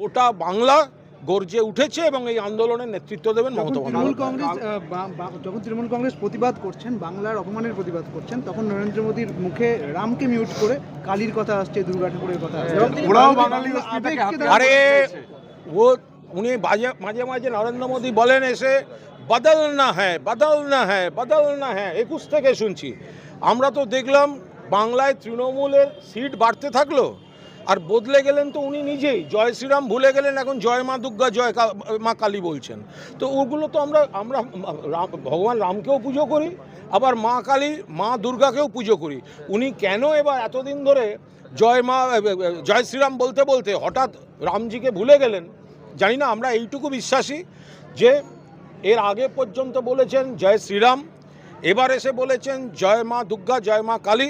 ওটা বাংলা গর্জে উঠেছে এবং এই আন্দোলনের নেতৃত্ব দেবেন মমতা তৃণমূল কংগ্রেস যখন তৃণমূল কংগ্রেস প্রতিবাদ করছেন বাংলার অপমানের প্রতিবাদ করছেন তখন নরেন্দ্র মোদীর মুখে রামকে মিউট করে কালীর কথা আসছে দুর্গা ঠাকুরের কথা আসছে। তারা- আরে ও উনি মাঝে মাঝে নরেন্দ্র মোদী বলেন এসে বদলনা হ্যাঁ বদলনা হ্যাঁ বদলনা হ্যাঁ একুশ থেকে শুনছি। আমরা তো দেখলাম বাংলায় তৃণমূলের সিট বাড়তে থাকল। আর বদলে গেলেন তো উনি নিজেই। জয় শ্রীরাম ভুলে গেলেন, এখন জয় মা দুর্গা, জয় মা কালী বলছেন। তো ওগুলো তো আমরা আমরা ভগবান রামকেও পুজো করি, আবার মা কালী, মা দুর্গাকেও পুজো করি। উনি কেন এবার এতদিন ধরে জয় মা জয় শ্রীরাম বলতে বলতে হঠাৎ রামজিকে ভুলে গেলেন? জানি না, আমরা এইটুকু বিশ্বাসী যে এর আগে পর্যন্ত বলেছেন জয় শ্রীরাম, এবার এসে বলেছেন জয় মা দুর্গা, জয় মা কালী।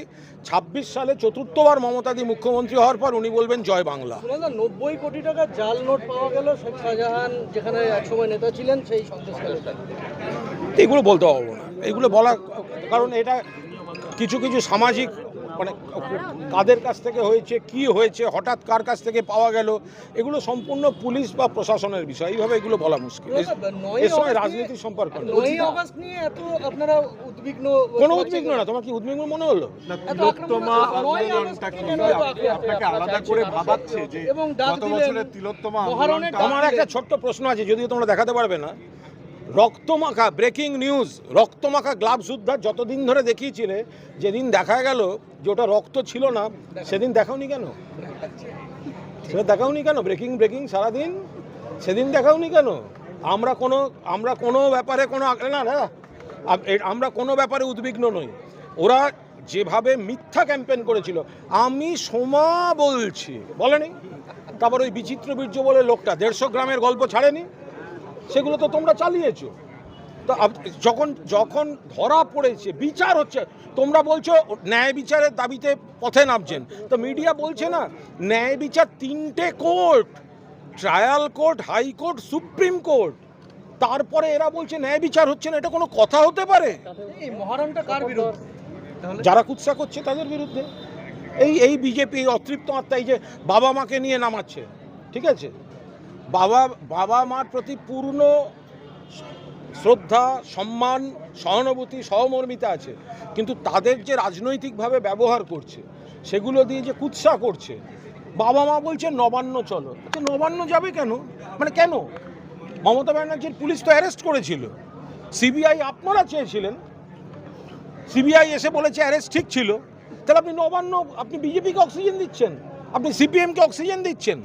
ছাব্বিশ সালে চতুর্থবার মমতাদি মুখ্যমন্ত্রী হওয়ার পর উনি বলবেন জয় বাংলা। নব্বই কোটি টাকা জাল নোট পাওয়া গেল শেখ শাহজাহান যেখানে একসময় নেতা ছিলেন সেই সন্ত্রাসকালে এগুলো বলতে পারব না। এগুলো বলা কারণ এটা কিছু কিছু সামাজিক মানে কাদের কাছ থেকে হয়েছে কি হয়েছে হঠাৎ কার কাছ থেকে পাওয়া গেল এগুলো সম্পূর্ণ পুলিশ বা প্রশাসনের বিষয়। এইভাবে এগুলো বলা মুশকিল। এর- রাজনীতির সম্পর্ক কোনো উদ্বিগ্ন না তোমার কি উদ্বিগ্ন মনে হলো? আমার একটা ছোট্ট প্রশ্ন আছে যদিও তোমরা দেখাতে পারবে না। রক্তমাখা ব্রেকিং নিউজ রক্তমাখা গ্লাভস উদ্ধার যতদিন ধরে দেখিয়েছিলে, যেদিন দেখা গেল যে ওটা রক্ত ছিল না, সেদিন দেখাওনি কেন? সেটা দেখাওনি কেন? ব্রেকিং ব্রেকিং সারাদিন? সেদিন দেখাওনি কেন? আমরা কোনো আমরা কোনো ব্যাপারে কোনো না না আমরা কোনো ব্যাপারে উদ্বিগ্ন নই। ওরা যেভাবে মিথ্যা ক্যাম্পেন করেছিল, আমি সোমা বলছি, বলেনি? তারপর ওই বিচিত্র বীর্য বলে লোকটা, দেড়শো গ্রামের গল্প ছাড়েনি? সেগুলো তো তোমরা চালিয়েছো। তো যখন যখন ধরা পড়েছে বিচার হচ্ছে তোমরা বলছো ন্যায় বিচারের দাবিতে পথে নামছেন। তো মিডিয়া বলছে না ন্যায় বিচার তিনটে court trial court high court supreme court. তারপরে এরা বলছে ন্যায় বিচার হচ্ছে না এটা কোনো কথা হতে পারে? এই মহারণটা কার বিরুদ্ধে? যারা কুৎসা করছে তাদের বিরুদ্ধে। এই এই বিজেপি অতৃপ্ত আত্মা এই যে বাবা মাকে নিয়ে নামাচ্ছে ঠিক আছে? বাবা বাবা মার প্রতি পূর্ণ শ্রদ্ধা, সম্মান, সহানুভূতি, সহমর্মিতা আছে। কিন্তু তাদের যে রাজনৈতিকভাবে ব্যবহার করছে, সেগুলো দিয়ে যে কুৎসা করছে, বাবা মা বলছে, নবান্ন চলো। আচ্ছা নবান্ন যাবে কেন? মানে কেন? মমতা ব্যানার্জির পুলিশ তো অ্যারেস্ট করেছিল। সিবিআই আপনারা চেয়েছিলেন। সিবিআই এসে বলেছে, অ্যারেস্ট ঠিক ছিল। তাহলে আপনি নবান্ন, আপনি বিজেপিকে অক্সিজেন দিচ্ছেন? আপনি সিপিএমকে অক্সিজেন দিচ্ছেন?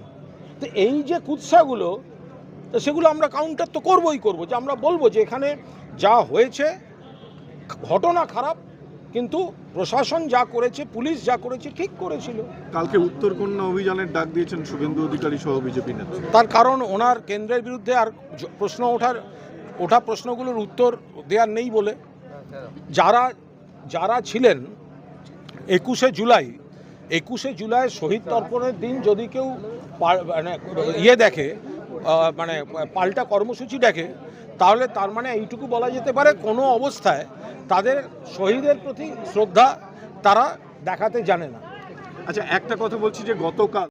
তো এই যে কুৎসাগুলো তো সেগুলো আমরা কাউন্টার তো করবই করব। যে আমরা বলব যে এখানে যা হয়েছে ঘটনা খারাপ কিন্তু প্রশাসন যা করেছে পুলিশ যা করেছে ঠিক করেছিল। কালকে উত্তরকন্যা অভিযানের ডাক দিয়েছেন শুভেন্দু অধিকারী সহ বিজেপি নেতা। তার কারণ ওনার কেন্দ্রের বিরুদ্ধে আর প্রশ্ন ওঠার ওঠা প্রশ্নগুলোর উত্তর দেওয়ার নেই বলে। যারা যারা ছিলেন একুশে জুলাই একুশে জুলাই শহীদ তর্পণের দিন যদি কেউ মানে ইয়ে দেখে মানে পাল্টা কর্মসূচি দেখে, তাহলে তার মানে এইটুকু বলা যেতে পারে কোনো অবস্থায় তাদের শহীদের প্রতি শ্রদ্ধা তারা দেখাতে জানে না। আচ্ছা একটা কথা বলছি যে গতকাল